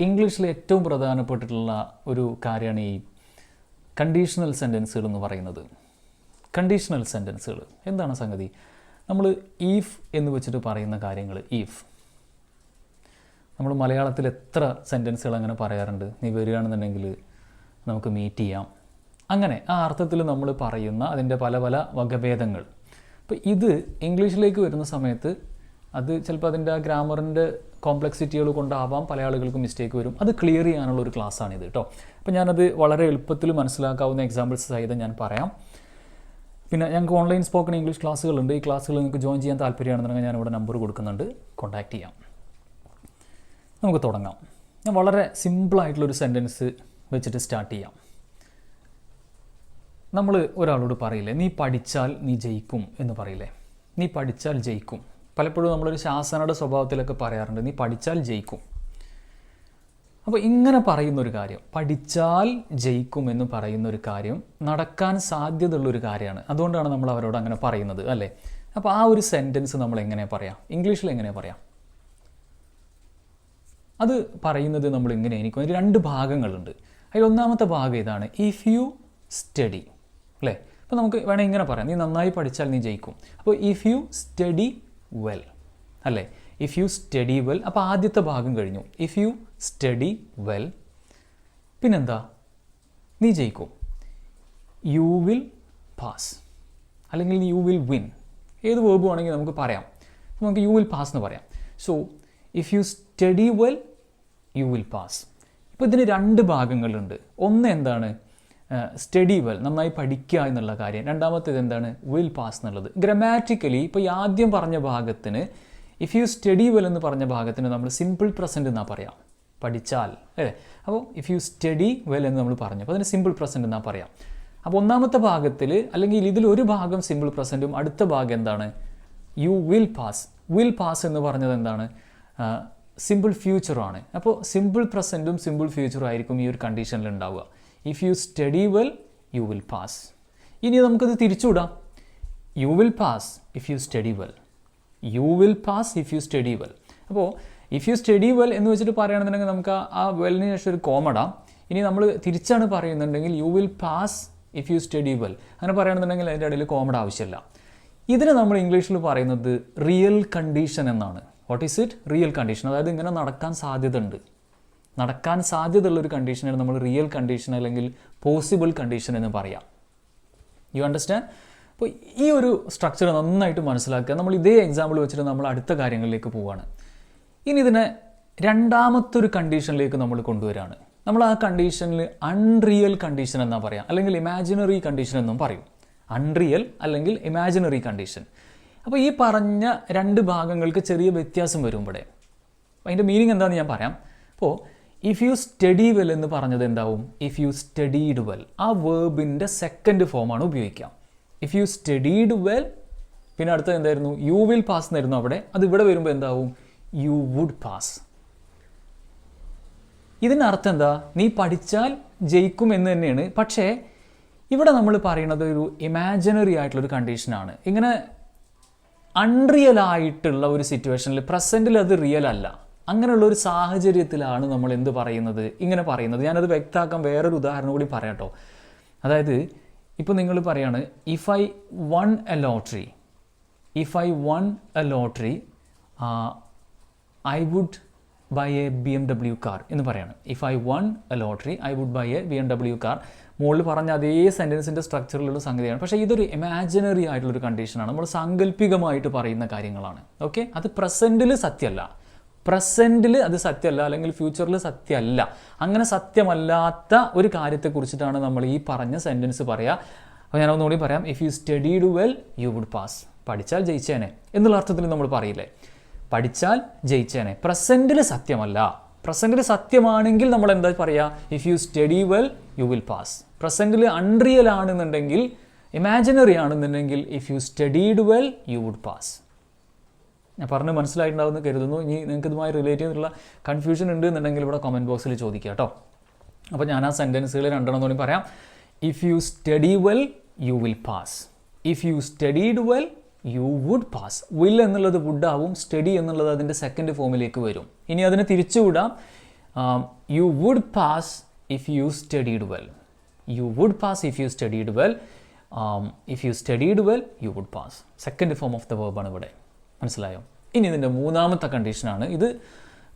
ഇംഗ്ലീഷിൽ ഏറ്റവും പ്രധാനപ്പെട്ടിട്ടുള്ള ഒരു കാര്യമാണ് ഈ കണ്ടീഷണൽ സെന്റൻസുകൾ എന്ന് പറയുന്നത്. കണ്ടീഷണൽ സെന്റൻസുകൾ എന്താണ് സംഗതി? നമ്മൾ ഈഫ് എന്ന് വെച്ചിട്ട് പറയുന്ന കാര്യങ്ങൾ. ഈഫ് നമ്മൾ മലയാളത്തിൽ എത്ര സെന്റൻസുകൾ അങ്ങനെ പറയാറുണ്ട്? നീ വരികയാണെന്നുണ്ടെങ്കിൽ നമുക്ക് മീറ്റ് ചെയ്യാം. അങ്ങനെ ആ അർത്ഥത്തിൽ നമ്മൾ പറയുന്ന അതിന്റെ പല പല വകഭേദങ്ങൾ. അപ്പോൾ ഇത് ഇംഗ്ലീഷിലേക്ക് വരുന്ന സമയത്ത് അത് ചിലപ്പോൾ അതിന്റെ ആ ഗ്രാമറിന്റെ കോംപ്ലക്സിറ്റികൾ കൊണ്ടാവാം പല ആളുകൾക്കും മിസ്റ്റേക്ക് വരും. അത് ക്ലിയർ ചെയ്യാനുള്ള ഒരു ക്ലാസ്സാണിത് കേട്ടോ അപ്പോൾ ഞാനത് വളരെ എളുപ്പത്തിൽ മനസ്സിലാക്കാവുന്ന എക്സാമ്പിൾസ് സഹിതം ഞാൻ പറയാം. പിന്നെ ഞങ്ങൾക്ക് ഓൺലൈൻ സ്പോക്കൺ ഇംഗ്ലീഷ് ക്ലാസ്സുകളുണ്ട് ഈ ക്ലാസ്സുകൾ നിങ്ങൾക്ക് ജോയിൻ ചെയ്യാൻ താല്പര്യമാണെന്നുണ്ടെങ്കിൽ ഞാൻ ഇവിടെ നമ്പർ കൊടുക്കുന്നുണ്ട്. കോൺടാക്റ്റ് ചെയ്യാം. നമുക്ക് തുടങ്ങാം. ഞാൻ വളരെ സിമ്പിളായിട്ടുള്ളൊരു സെന്റൻസ് വെച്ചിട്ട് സ്റ്റാർട്ട് ചെയ്യാം. നമ്മൾ ഒരാളോട് പറയില്ലേ നീ പഠിച്ചാൽ നീ ജയിക്കും എന്ന് പറയില്ലേ? നീ പഠിച്ചാൽ ജയിക്കും പലപ്പോഴും നമ്മളൊരു ശാസനയുടെ സ്വഭാവത്തിലൊക്കെ പറയാറുണ്ട് നീ പഠിച്ചാൽ ജയിക്കും. അപ്പോൾ ഇങ്ങനെ പറയുന്ന ഒരു കാര്യം പഠിച്ചാൽ ജയിക്കും എന്ന് പറയുന്ന ഒരു കാര്യം നടക്കാൻ സാധ്യതയുള്ള ഒരു കാര്യമാണ്. അതുകൊണ്ടാണ് നമ്മൾ അവരോട് അങ്ങനെ പറയുന്നത് അല്ലേ? അപ്പോൾ ആ ഒരു സെന്റൻസ് നമ്മൾ എങ്ങനെ പറയാം? ഇംഗ്ലീഷിൽ എങ്ങനെ പറയാം? അത് പറയുന്നത് നമ്മൾ ഇങ്ങനെ എനിക്ക് അതിന് രണ്ട് ഭാഗങ്ങളുണ്ട്. അതിൽ ഒന്നാമത്തെ ഭാഗം ഇതാണ് ഇഫ് യു സ്റ്റഡി അല്ലേ? അപ്പോൾ നമുക്ക് വേണമെങ്കിൽ ഇങ്ങനെ പറയാം നീ നന്നായി പഠിച്ചാൽ നീ ജയിക്കും. അപ്പോൾ ഇഫ് യു സ്റ്റഡി വെൽ അല്ലേ? ഇഫ് യു സ്റ്റഡി വെൽ അപ്പോൾ ആദ്യത്തെ ഭാഗം കഴിഞ്ഞു. ഇഫ് യു സ്റ്റഡി വെൽ പിന്നെന്താ? നീ ജയിക്കും. യു വിൽ പാസ് അല്ലെങ്കിൽ യു വിൽ വിൻ ഏത് വേർബ് വേണമെങ്കിൽ നമുക്ക് പറയാം. നമുക്ക് യു വിൽ പാസ് എന്ന് പറയാം. So if you study well you will pass ഇപ്പോൾ ഇതിന് രണ്ട് ഭാഗങ്ങളുണ്ട്. ഒന്ന് എന്താണ്? സ്റ്റഡി വെൽ നന്നായി പഠിക്കുക എന്നുള്ള കാര്യം. രണ്ടാമത്തേത് എന്താണ്? വിൽ പാസ് എന്നുള്ളത്. ഗ്രമാറ്റിക്കലി ഇപ്പോൾ ഈ ആദ്യം പറഞ്ഞ ഭാഗത്തിന് ഇഫ് യു സ്റ്റഡി വെൽ എന്ന് പറഞ്ഞ ഭാഗത്തിന് നമ്മൾ സിമ്പിൾ പ്രസന്റ് എന്നാ പറയാം. പഠിച്ചാൽ അല്ലേ? അപ്പോൾ ഇഫ് യു സ്റ്റഡി വെൽ എന്ന് നമ്മൾ പറഞ്ഞു. അപ്പോൾ അതിന് സിമ്പിൾ പ്രസന്റ് എന്നാ പറയാം. അപ്പോൾ ഒന്നാമത്തെ ഭാഗത്തിൽ അല്ലെങ്കിൽ ഇതിൽ ഒരു ഭാഗം സിമ്പിൾ പ്രസന്റും അടുത്ത ഭാഗം എന്താണ്? You will pass will pass എന്ന് പറഞ്ഞത് എന്താണ്? സിമ്പിൾ ഫ്യൂച്ചറാണ് അപ്പോൾ സിമ്പിൾ പ്രസന്റും സിമ്പിൾ ഫ്യൂച്ചറും ആയിരിക്കും ഈ ഒരു കണ്ടീഷനിൽ ഉണ്ടാവുക. If you study well you will pass ഇനി നമുക്കത് തിരിച്ചുവിടാം. You will pass if you study well you will pass if you study well അപ്പോൾ ഇഫ് യു സ്റ്റഡി വെൽ എന്ന് വെച്ചിട്ട് പറയുകയാണെന്നുണ്ടെങ്കിൽ നമുക്ക് ആ- വെല്ലിന് ശേഷം ഒരു കോമഡാം ഇനി നമ്മൾ തിരിച്ചാണ് പറയുന്നുണ്ടെങ്കിൽ you will pass if you study well അങ്ങനെ പറയുകയാണെന്നുണ്ടെങ്കിൽ അതിന്റെ ഇടയിൽ കോമഡ് ആവശ്യമില്ല. ഇതിന് നമ്മൾ ഇംഗ്ലീഷിൽ പറയുന്നത് റിയൽ കണ്ടീഷൻ എന്നാണ്. What is it real condition അതായത് ഇങ്ങനെ നടക്കാൻ സാധ്യത ഉണ്ട് നടക്കാൻ സാധ്യതയുള്ള ഒരു കണ്ടീഷനാണ് നമ്മൾ റിയൽ കണ്ടീഷൻ അല്ലെങ്കിൽ പോസിബിൾ കണ്ടീഷൻ എന്ന് പറയാം. യു അണ്ടർസ്റ്റാൻഡ് അപ്പോൾ ഈ ഒരു സ്ട്രക്ചർ നന്നായിട്ട് മനസ്സിലാക്കുക. നമ്മൾ ഇതേ എക്സാമ്പിൾ വെച്ചിട്ട് നമ്മൾ അടുത്ത കാര്യങ്ങളിലേക്ക് പോവുകയാണ് ഇനി ഇതിനെ രണ്ടാമത്തെ ഒരു കണ്ടീഷനിലേക്ക് നമ്മൾ കൊണ്ടുവരികയാണ് നമ്മൾ ആ കണ്ടീഷനിൽ അൺറിയൽ കണ്ടീഷൻ എന്നാ പറയാം. അല്ലെങ്കിൽ ഇമാജിനറി കണ്ടീഷൻ എന്നും പറയും. അൺറിയൽ അല്ലെങ്കിൽ ഇമാജിനറി കണ്ടീഷൻ അപ്പോൾ ഈ പറഞ്ഞ രണ്ട് ഭാഗങ്ങൾക്ക് ചെറിയ വ്യത്യാസം വരുമ്പോഴേ അതിന്റെ മീനിങ് എന്താണെന്ന് ഞാൻ പറയാം. അപ്പോൾ ഇഫ് യു സ്റ്റഡി വെൽ എന്ന് പറഞ്ഞത് എന്താവും? ഇഫ് യു സ്റ്റഡീഡ് വെൽ ആ വേർബിന്റെ സെക്കൻഡ് ഫോമാണ് ഉപയോഗിക്കാം ഇഫ് യു സ്റ്റഡീഡ് വെൽ പിന്നെ അടുത്തത് എന്തായിരുന്നു? യു വിൽ പാസ് എന്നായിരുന്നു അവിടെ. അത് ഇവിടെ വരുമ്പോൾ എന്താവും? യു വുഡ് പാസ് ഇതിനർത്ഥം എന്താ? നീ പഠിച്ചാൽ ജയിക്കും എന്ന് തന്നെയാണ്. പക്ഷേ ഇവിടെ നമ്മൾ പറയുന്നത് ഒരു ഇമാജിനറി ആയിട്ടുള്ളൊരു കണ്ടീഷനാണ് ഇങ്ങനെ അൺറിയൽ ആയിട്ടുള്ള ഒരു സിറ്റുവേഷനിൽ പ്രസന്റിൽ അത് റിയൽ അല്ല. അങ്ങനെയുള്ള ഒരു സാഹചര്യത്തിലാണ് നമ്മൾ എന്ത് പറയുന്നത്? ഇങ്ങനെ പറയുന്നത്. ഞാനത് വ്യക്തമാക്കാൻ വേറൊരു ഉദാഹരണം കൂടി പറയാട്ടോ. അതായത് ഇപ്പോൾ നിങ്ങൾ പറയാണ് if I won a lottery if I won a lottery I would buy a B M W car എന്ന് പറയാണ്. If I won a lottery I would buy a B M W car മുകളിൽ പറഞ്ഞ അതേ സെന്റൻസിന്റെ സ്ട്രക്ചറിലുള്ള സംഗതിയാണ്. പക്ഷേ ഇതൊരു imaginary ആയിട്ടുള്ളൊരു കണ്ടീഷനാണ് നമ്മൾ സാങ്കല്പികമായിട്ട് പറയുന്ന കാര്യങ്ങളാണ്. ഓക്കെ അത് പ്രസന്റിൽ സത്യമല്ല. പ്രസന്റിൽ അത് സത്യമല്ല അല്ലെങ്കിൽ ഫ്യൂച്ചറിൽ സത്യമല്ല. അങ്ങനെ സത്യമല്ലാത്ത ഒരു കാര്യത്തെക്കുറിച്ചിട്ടാണ് നമ്മൾ ഈ പറഞ്ഞ സെന്റൻസ് പറയുക അപ്പോൾ ഞാൻ ഒന്നുകൂടി പറയാം. If you studied well you would pass പഠിച്ചാൽ ജയിച്ചേനെ. എന്നുള്ള അർത്ഥത്തിൽ നമ്മൾ പറയില്ലേ? പഠിച്ചാൽ ജയിച്ചേനെ. പ്രസന്റിൽ സത്യമല്ല. പ്രസന്റിൽ സത്യമാണെങ്കിൽ നമ്മൾ എന്താ പറയുക if you study well you will pass പ്രസന്റിൽ unreal ആണെന്നുണ്ടെങ്കിൽ ഇമാജിനറി ആണെന്നുണ്ടെങ്കിൽ if you studied well you would pass ഞാൻ പറഞ്ഞ് മനസ്സിലായിട്ടുണ്ടാവുമെന്ന് കരുതുന്നു. ഇനി നിങ്ങൾക്ക് ഇതുമായി റിലേറ്റ് ചെയ്തിട്ടുള്ള കൺഫ്യൂഷൻ ഉണ്ട് എന്നുണ്ടെങ്കിൽ ഇവിടെ കമന്റ് ബോക്സിൽ ചോദിക്കുക കേട്ടോ. അപ്പോൾ ഞാൻ ആ സെന്റൻസുകൾ രണ്ടെണ്ണം തോന്നി പറയാം. If you study well you will pass if you studied well you would pass will എന്നുള്ളത് വുഡ് ആവും സ്റ്റഡി എന്നുള്ളത് അതിന്റെ സെക്കൻഡ് ഫോമിലേക്ക് വരും. ഇനി അതിനെ തിരിച്ചുവിടാം. You would pass if you studied well you would pass if you studied well if you studied well you would pass second form of the വേർബാണ് ഇവിടെ. മനസ്സിലായോ? ഇനി ഇതിന്റെ മൂന്നാമത്തെ കണ്ടീഷനാണ് ഇത്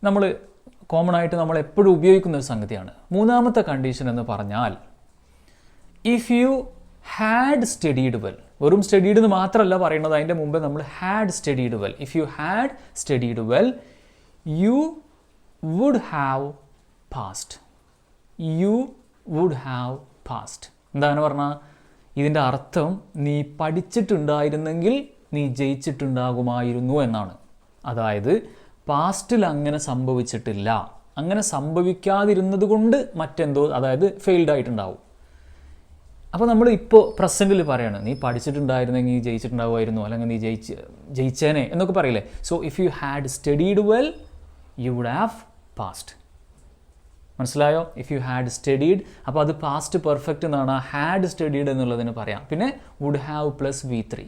നമ്മൾ കോമൺ ആയിട്ട് നമ്മൾ എപ്പോഴും ഉപയോഗിക്കുന്ന ഒരു സംഗതിയാണ്. മൂന്നാമത്തെ കണ്ടീഷൻ എന്ന് പറഞ്ഞാൽ if you had studied well വെറും സ്റ്റഡീഡ് എന്ന് മാത്രമല്ല പറയുന്നത് അതിന്റെ മുമ്പേ നമ്മൾ had studied well if you had studied well you would have passed you would have passed എന്താണ് പറഞ്ഞാൽ ഇതിന്റെ അർത്ഥം നീ പഠിച്ചിട്ടുണ്ടായിരുന്നെങ്കിൽ നീ ജയിച്ചിട്ടുണ്ടാകുമായിരുന്നു എന്നാണ്. അതായത് പാസ്റ്റിൽ അങ്ങനെ സംഭവിച്ചിട്ടില്ല. അങ്ങനെ സംഭവിക്കാതിരുന്നത് കൊണ്ട് മറ്റെന്തോ അതായത് ഫെയിൽഡ് ആയിട്ടുണ്ടാവും. അപ്പോൾ നമ്മൾ ഇപ്പോൾ പ്രസന്റിൽ പറയാണ് നീ പഠിച്ചിട്ടുണ്ടായിരുന്നെങ്കിൽ നീ ജയിച്ചിട്ടുണ്ടാവുമായിരുന്നു അല്ലെങ്കിൽ നീ ജയിച്ച് ജയിച്ചേനെ എന്നൊക്കെ പറയില്ലേ. So if you had studied well you would have passed മനസ്സിലായോ? ഇഫ് യു ഹാഡ് സ്റ്റഡീഡ് അപ്പോൾ അത് പാസ്റ്റ് പെർഫെക്റ്റ് എന്നാണ്. ഹാഡ് സ്റ്റഡീഡ് എന്നുള്ളതിന് പറയാം. പിന്നെ would have plus V three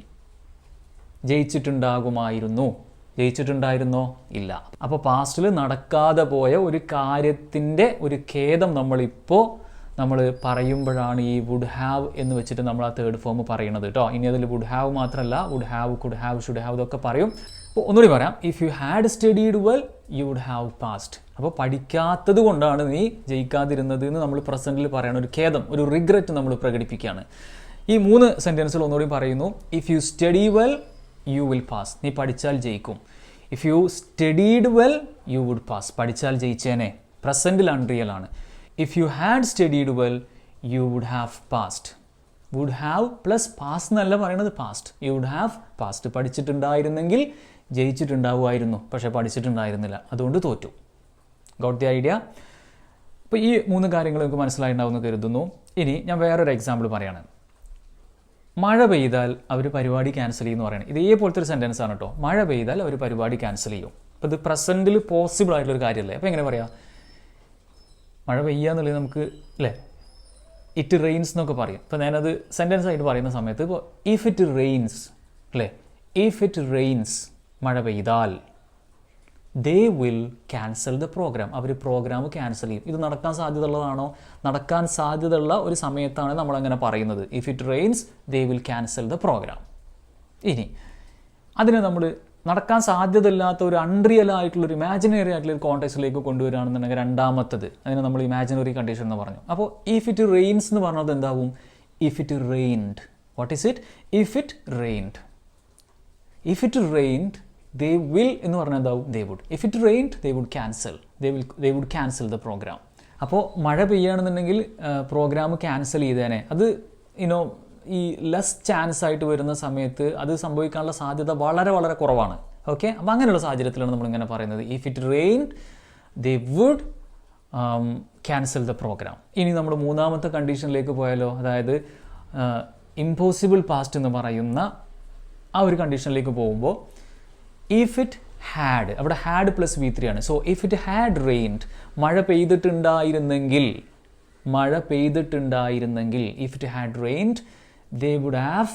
ജയിച്ചിട്ടുണ്ടാകുമായിരുന്നു. ജയിച്ചിട്ടുണ്ടായിരുന്നോ? ഇല്ല. അപ്പോൾ പാസ്റ്റിൽ നടക്കാതെ പോയ ഒരു കാര്യത്തിന്റെ ഒരു ഖേദം നമ്മളിപ്പോൾ നമ്മൾ പറയുമ്പോഴാണ് ഈ വുഡ് ഹാവ് എന്ന് വെച്ചിട്ട് നമ്മൾ ആ തേർഡ് ഫോം പറയുന്നത് കേട്ടോ ഇനി അതിൽ വുഡ് ഹാവ് മാത്രമല്ല would have could have should have ഇതൊക്കെ പറയും. അപ്പോൾ ഒന്നുകൂടി പറയാം. If you had studied well you would have passed അപ്പോൾ പഠിക്കാത്തത് കൊണ്ടാണ് നീ ജയിക്കാതിരുന്നത് എന്ന് നമ്മൾ പ്രസന്റിൽ പറയണ ഒരു ഖേദം ഒരു റിഗ്രറ്റ് നമ്മൾ പ്രകടിപ്പിക്കുകയാണ് ഈ മൂന്ന് സെന്റൻസുകൾ ഒന്നുകൂടി പറയുന്നു. If you study well you will pass നീ പഠിച്ചാൽ ജയിക്കും. If you studied well you would pass പഠിച്ചാൽ ജയിച്ചേനെ. പ്രസന്റിൽ അൺറിയൽ ആണ്. If you had studied well you would have passed would have plus pass എന്നല്ല പറയണത് passed you would have passed പഠിച്ചിട്ടുണ്ടായിരുന്നെങ്കിൽ ജയിച്ചിട്ടുണ്ടാവുമായിരുന്നു. പക്ഷേ പഠിച്ചിട്ടുണ്ടായിരുന്നില്ല. അതുകൊണ്ട് തോറ്റു. ഗോട്ട് ദി ഐഡിയ അപ്പോൾ ഈ മൂന്ന് കാര്യങ്ങൾ നിങ്ങൾക്ക് മനസ്സിലായിട്ടുണ്ടാവുമെന്ന് കരുതുന്നു. ഇനി ഞാൻ വേറൊരു എക്സാമ്പിൾ പറയാണ്. മഴ പെയ്താൽ അവർ പരിപാടി ക്യാൻസൽ ചെയ്യുമെന്ന് പറയണം. ഇതേപോലത്തെ ഒരു സെന്റൻസ് ആണ് കേട്ടോ മഴ പെയ്താൽ അവർ പരിപാടി ക്യാൻസൽ ചെയ്യും. അപ്പോൾ ഇത് പ്രസന്റിൽ പോസിബിൾ ആയിട്ടുള്ള ഒരു കാര്യമല്ലേ അപ്പോൾ എങ്ങനെ പറയാം? മഴ പെയ്യുക എന്നുള്ളത് നമുക്ക് അല്ലേ ഇറ്റ് റെയിൻസ് എന്നൊക്കെ പറയും. ഇപ്പോൾ ഞാനത് സെന്റൻസ് ആയിട്ട് പറയുന്ന സമയത്ത് ഇപ്പോൾ ഇഫ് ഇറ്റ് റെയിൻസ് അല്ലേ ഇഫ് ഇറ്റ് റെയിൻസ് മഴ പെയ്താൽ they will cancel the programme our programme cancel ചെയ്യും. ഇത് നടക്കാൻ സാധ്യതയുള്ളതാണോ? നടക്കാൻ സാധ്യതയുള്ള ഒരു സമയത്താണ് നമ്മളങ്ങനെ പറയുന്നത്. If it rains they will cancel the programme ഇനി അതിനെ നമ്മൾ നടക്കാൻ സാധ്യതയില്ലാത്ത ഒരു അൺറിയൽ ആയിട്ടുള്ള ഒരു ഇമാജിനറി ആയിട്ടുള്ള ഒരു കോൺടാക്സിലേക്ക് കൊണ്ടുവരികയാണെന്നുണ്ടെങ്കിൽ രണ്ടാമത്തത് അതിനെ നമ്മൾ ഇമാജിനറി കണ്ടീഷൻ എന്ന് പറഞ്ഞു. അപ്പോൾ ഇഫ് ഇറ്റ് റെയിൻസ് എന്ന് പറഞ്ഞത് എന്താവും? If it rained what is it if it rained if it rained they will എന്ന് പറഞ്ഞാൽ എന്താവും? They would if it rained they would cancel they will they would cancel the programme അപ്പോൾ മഴ പെയ്യുകയാണെന്നുണ്ടെങ്കിൽ programme cancel ചെയ്തേനെ. അത് you know ഈ less chance ആയിട്ട് വരുന്ന സമയത്ത് അത് സംഭവിക്കാനുള്ള സാധ്യത വളരെ വളരെ കുറവാണ്. ഓക്കെ അപ്പോൾ അങ്ങനെയുള്ള സാഹചര്യത്തിലാണ് നമ്മളിങ്ങനെ പറയുന്നത്. If it rain they would cancel the programme ഇനി നമ്മൾ മൂന്നാമത്തെ കണ്ടീഷനിലേക്ക് പോയാലോ? അതായത് ഇമ്പോസിബിൾ പാസ്റ്റ് എന്ന് പറയുന്ന ആ ഒരു കണ്ടീഷനിലേക്ക് പോകുമ്പോൾ ഇഫ് ഇറ്റ് ഹാഡ് അവിടെ ഹാഡ് പ്ലസ് വി ത്രീ ആണ്. So if it had rained മഴ പെയ്തിട്ടുണ്ടായിരുന്നെങ്കിൽ മഴ പെയ്തിട്ടുണ്ടായിരുന്നെങ്കിൽ if it had rained they would have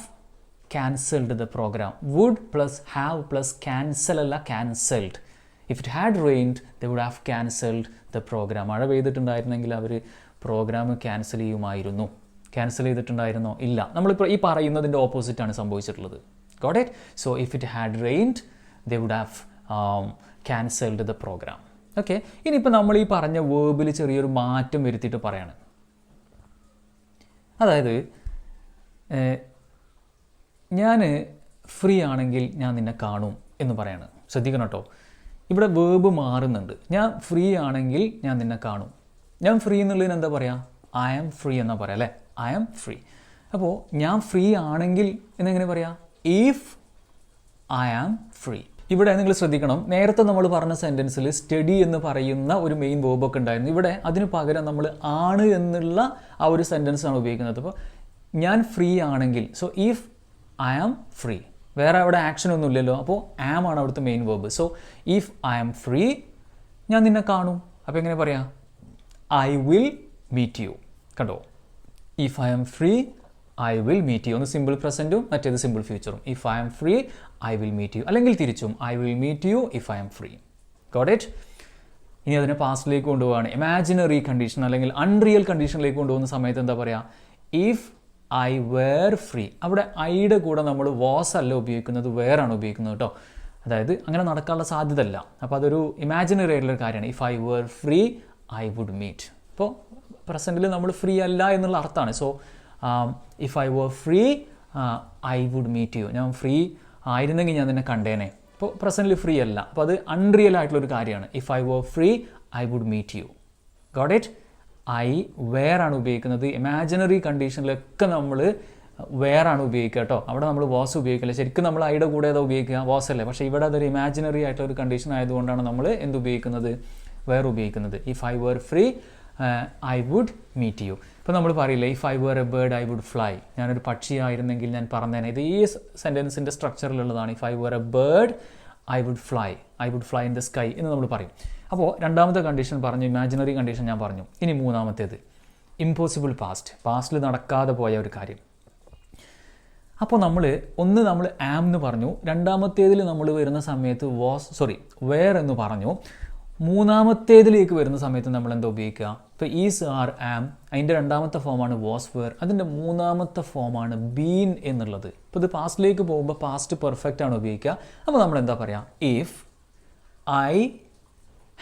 cancelled the programme would plus have plus cancel അല്ല cancelled if it had rained they would have cancelled the programme മഴ പെയ്തിട്ടുണ്ടായിരുന്നെങ്കിൽ അവർ programme cancel ചെയ്യുമായിരുന്നു. Cancel ചെയ്തിട്ടുണ്ടായിരുന്നോ? ഇല്ല. നമ്മളിപ്പോൾ ഈ പറയുന്നതിന്റെ ഓപ്പോസിറ്റാണ് സംഭവിച്ചിട്ടുള്ളത്. Got it so if it had rained they would have cancelled the programme okay ഇനിയിപ്പോൾ നമ്മൾ ഈ പറഞ്ഞ വേർബിൽ ചെറിയൊരു മാറ്റം വരുത്തിയിട്ട് പറയാണ്. അതായത് ഞാൻ ഫ്രീ ആണെങ്കിൽ ഞാൻ നിന്നെ കാണും എന്ന് പറയാണ്. ശ്രദ്ധിക്കണം കേട്ടോ. ഇവിടെ വേബ് മാറുന്നുണ്ട്. ഞാൻ ഫ്രീ ആണെങ്കിൽ ഞാൻ നിന്നെ കാണും. ഞാൻ ഫ്രീ എന്നുള്ളതിന് എന്താ പറയുക ഐ ആം ഫ്രീ എന്നാ പറയാം അല്ലേ? ഐ ആം ഫ്രീ അപ്പോൾ ഞാൻ ഫ്രീ ആണെങ്കിൽ എന്നെങ്ങനെ പറയാം? ഇഫ് ഐ ആം ഫ്രീ ഇവിടെ നിങ്ങൾ ശ്രദ്ധിക്കണം. നേരത്തെ നമ്മൾ പറഞ്ഞ സെന്റൻസിൽ സ്റ്റഡി എന്ന് പറയുന്ന ഒരു മെയിൻ വേബൊക്കെ ഉണ്ടായിരുന്നു. ഇവിടെ അതിന് പകരം നമ്മൾ ആണ് എന്നുള്ള ആ ഒരു സെന്റൻസ് ആണ് ഉപയോഗിക്കുന്നത്. അപ്പോൾ ഞാൻ ഫ്രീ ആണെങ്കിൽ so if I am free വേറെ അവിടെ ആക്ഷൻ ഒന്നും ഇല്ലല്ലോ. അപ്പോൾ ആം ആണ് അവിടുത്തെ main verb so if I am free ഞാൻ നിന്നെ കാണും. അപ്പോൾ എങ്ങനെ പറയാം? ഐ വിൽ മീറ്റ് യു കണ്ടോ? If I am free I will meet you ഒന്ന് സിമ്പിൾ പ്രസന്റും മറ്റേത് simple ഫ്യൂച്ചറും if I am free I will meet you അല്ലെങ്കിൽ തിരിച്ചും I will meet you if I am free got it ഇനി അതിനെ പാസ്റ്റിലേക്ക് കൊണ്ടുപോവാണ് ഇമാജിനറി കണ്ടീഷൻ അല്ലെങ്കിൽ അൺറിയൽ കണ്ടീഷനിലേക്ക് കൊണ്ടുപോകുന്ന സമയത്ത് എന്താ പറയുക ഇഫ് ഐ വേർ ഫ്രീ അവിടെ ഐയുടെ കൂടെ നമ്മൾ വാസ് അല്ല ഉപയോഗിക്കുന്നത് വേറാണ് ഉപയോഗിക്കുന്നത് കേട്ടോ. അതായത് അങ്ങനെ നടക്കാനുള്ള സാധ്യത അല്ല അപ്പോൾ അതൊരു ഇമാജിനറി ആയിട്ടുള്ള കാര്യമാണ്. If I were free I would meet അപ്പോൾ പ്രസന്റിൽ നമ്മൾ ഫ്രീ അല്ല എന്നുള്ള അർത്ഥമാണ്. So if I were free I would meet you ഞാൻ ഫ്രീ ആയിരുന്നെങ്കിൽ ഞാൻ നിന്നെ കണ്ടേനെ. ഇപ്പോൾ പ്രസന്റിൽ ഫ്രീ അല്ല. അപ്പോൾ അത് അൺറിയൽ ആയിട്ടുള്ളൊരു കാര്യമാണ്. If I were free I would meet you got it I വേറാണ് ഉപയോഗിക്കുന്നത്? ഇമാജിനറി കണ്ടീഷനിലൊക്കെ നമ്മൾ വേറാണ് ഉപയോഗിക്കുക കേട്ടോ അവിടെ നമ്മൾ വാസ് ഉപയോഗിക്കില്ല. ശരിക്കും നമ്മൾ ഐയുടെ കൂടെ ഏതാ ഉപയോഗിക്കുക? വാസ് അല്ലേ. പക്ഷേ ഇവിടെ അതൊരു ഇമാജിനറി ആയിട്ടുള്ള ഒരു കണ്ടീഷൻ ആയതുകൊണ്ടാണ് നമ്മൾ എന്ത് ഉപയോഗിക്കുന്നത്? വേർ ഉപയോഗിക്കുന്നത്? If I were free I would meet you ഇപ്പോൾ നമ്മൾ പറയില്ല if I were a bird I would fly ഞാനൊരു പക്ഷിയായിരുന്നെങ്കിൽ ഞാൻ പറഞ്ഞേനെ ഇത് ഈ സെന്റൻസിന്റെ സ്ട്രക്ചറിലുള്ളതാണ് if I were a bird I would fly I would fly in the sky എന്ന് നമ്മൾ പറയും. അപ്പോൾ രണ്ടാമത്തെ കണ്ടീഷൻ പറഞ്ഞു ഇമാജിനറി കണ്ടീഷൻ ഞാൻ പറഞ്ഞു. ഇനി മൂന്നാമത്തേത്. ഇമ്പോസിബിൾ പാസ്റ്റ് പാസ്റ്റിൽ നടക്കാതെ പോയ ഒരു കാര്യം. അപ്പോൾ നമ്മൾ ഒന്ന് നമ്മൾ ആം എന്ന് പറഞ്ഞു. രണ്ടാമത്തേതിൽ നമ്മൾ വരുന്ന സമയത്ത് വാസ് സോറി വേർ എന്ന് പറഞ്ഞു. മൂന്നാമത്തേതിലേക്ക് വരുന്ന സമയത്ത് നമ്മൾ എന്താ ഉപയോഗിക്കുക? ഇപ്പോൾ ഈസ് ആർ ആം അതിന്റെ രണ്ടാമത്തെ ഫോമാണ് വാസ് വേർ അതിന്റെ മൂന്നാമത്തെ ഫോമാണ് ബീൻ എന്നുള്ളത്. ഇപ്പോൾ ഇത് പാസ്റ്റിലേക്ക് പോകുമ്പോൾ പാസ്റ്റ് പെർഫെക്റ്റ് ആണ് ഉപയോഗിക്കുക. അപ്പോൾ നമ്മൾ എന്താ പറയുക ഇഫ് ഐ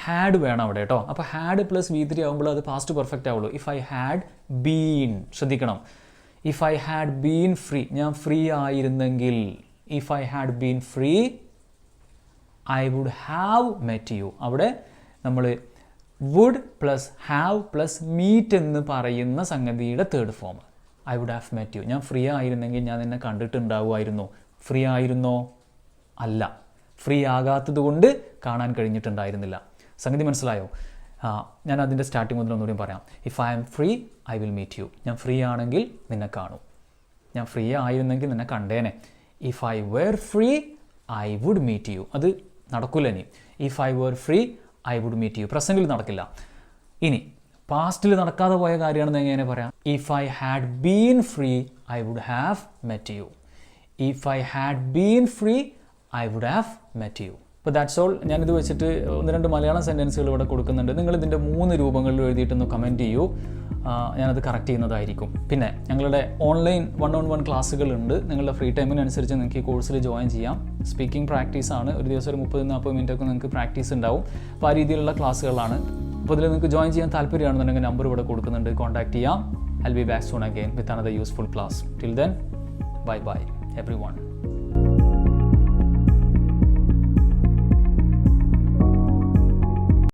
ഹാഡ് വേണം അവിടെ കേട്ടോ. അപ്പോൾ ഹാഡ് പ്ലസ് വി ത്രീ ആകുമ്പോൾ അത് പാസ്റ്റ് പെർഫെക്റ്റ് ആവുള്ളൂ. ഇഫ് ഐ ഹാഡ് ബീൻ ശ്രദ്ധിക്കണം. If I had been free ഞാൻ ഫ്രീ ആയിരുന്നെങ്കിൽ if I had been free I would have met you അവിടെ നമ്മൾ would plus have plus meet എന്ന് പറയുന്ന സംഗതിയുടെ third form I would have met you ഞാൻ free ആയിരുന്നെങ്കിൽ ഞാൻ നിന്നെ കണ്ടിട്ടുണ്ടാവുമായിരുന്നു. ഫ്രീ ആയിരുന്നോ? അല്ല. ഫ്രീ ആകാത്തത് കൊണ്ട് കാണാൻ കഴിഞ്ഞിട്ടുണ്ടായിരുന്നില്ല. സംഗതി മനസ്സിലായോ? ഞാൻ അതിന്റെ സ്റ്റാർട്ടിങ് മുതൽ ഒന്നുകൂടി പറയാം. If I am free I will meet you ഞാൻ ഫ്രീ ആണെങ്കിൽ നിന്നെ കാണും. ഞാൻ ഫ്രീ ആയിരുന്നെങ്കിൽ നിന്നെ കണ്ടേനെ. If I were free I would meet you അത് നടക്കില്ല ഇനി. If I were free I would meet you പ്രസന്റിൽ നടക്കില്ല. ഇനി പാസ്റ്റിൽ നടക്കാതെ പോയ കാര്യമാണെന്ന് എങ്ങനെ പറയാം? If I had been free I would have met you if I had been free I would have met you അപ്പോൾ ദാറ്റ്സ് ഓൾ ഞാനിത് വെച്ചിട്ട് ഒന്ന് രണ്ട് മലയാളം സെന്റൻസുകൾ ഇവിടെ കൊടുക്കുന്നുണ്ട്. നിങ്ങൾ ഇതിന്റെ മൂന്ന് രൂപങ്ങളിൽ എഴുതിയിട്ടൊന്ന് കമന്റ് ചെയ്യൂ. ഞാനത് കറക്റ്റ് ചെയ്യുന്നതായിരിക്കും. പിന്നെ ഞങ്ങളുടെ ഓൺലൈൻ വൺ ഓൺ വൺ ക്ലാസ്സുകളുണ്ട് നിങ്ങളുടെ ഫ്രീ ടൈമിനനുസരിച്ച് നിങ്ങൾക്ക് ഈ കോഴ്സിൽ ജോയിൻ ചെയ്യാം. സ്പീക്കിംഗ് പ്രാക്ടീസ് ആണ്. ഒരു ദിവസം ഒരു മുപ്പത് നാൽപ്പത് മിനിറ്റ് ഒക്കെ നിങ്ങൾക്ക് പ്രാക്ടീസ് ഉണ്ടാവും. അപ്പോൾ ആ രീതിയിലുള്ള ക്ലാസ്സുകളാണ്. അപ്പോൾ ഇതിൽ നിങ്ങൾക്ക് ജോയിൻ ചെയ്യാൻ താല്പര്യമാണെന്നുണ്ടെങ്കിൽ നമ്പർ ഇവിടെ കൊടുക്കുന്നുണ്ട്. കോൺടാക്ട് ചെയ്യാം. I be back soon again with another useful class till then bye bye everyone